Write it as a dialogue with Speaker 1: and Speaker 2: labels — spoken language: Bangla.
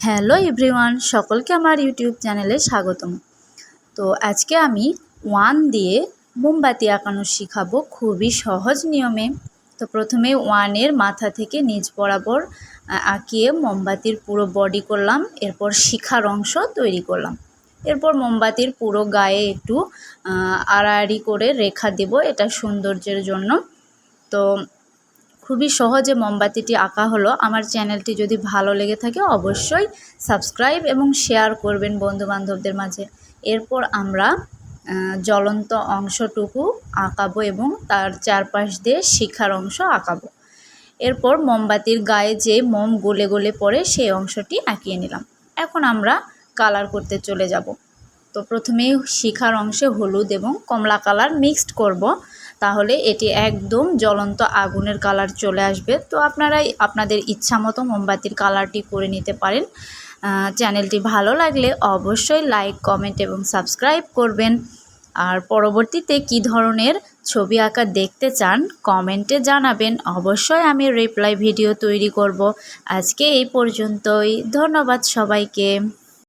Speaker 1: হ্যালো এভরিওয়ান, সকলকে আমার ইউটিউব চ্যানেলে স্বাগতম। তো আজকে আমি ওয়ান দিয়ে মোমবাতি আঁকানো শিখাবো খুবই সহজ নিয়মে। তো প্রথমে ওয়ানের মাথা থেকে নিচ বরাবর আঁকিয়ে মোমবাতির পুরো বডি করলাম, এরপর শিখার অংশ তৈরি করলাম। এরপর মোমবাতির পুরো গায়ে একটু আড়াআড়ি করে রেখা দেব এটা সৌন্দর্যের জন্য। তো খুবই সহজে মোমবাতিটি আঁকা হলো। আমার চ্যানেলটি যদি ভালো লেগে থাকে অবশ্যই সাবস্ক্রাইব এবং শেয়ার করবেন বন্ধুবান্ধবদের মাঝে। এরপর আমরা জ্বলন্ত অংশটুকু আঁকাবো এবং তার চারপাশ দিয়ে শিখার অংশ আঁকাবো। এরপর মোমবাতির গায়ে যে মোম গলে গলে পড়ে সেই অংশটি আঁকিয়ে নিলাম। এখন আমরা কালার করতে চলে যাব। তো প্রথমেই শিখার অংশে হলুদ এবং কমলা কালার মিক্সড করব। তাহলে এটি একদম জ্বলন্ত আগুনের কালার চলে আসবে। তো আপনারাই আপনাদের ইচ্ছা মতো মোমবাতির কালারটি করে নিতে পারেন। চ্যানেলটি ভালো লাগলে অবশ্যই লাইক, কমেন্ট এবং সাবস্ক্রাইব করবেন। আর পরবর্তীতে কি ধরনের ছবি আঁকা দেখতে চান কমেন্টে জানাবেন। অবশ্যই আমি রিপ্লাই ভিডিও তৈরি করব। আজকে এই পর্যন্তই। ধন্যবাদ সবাইকে।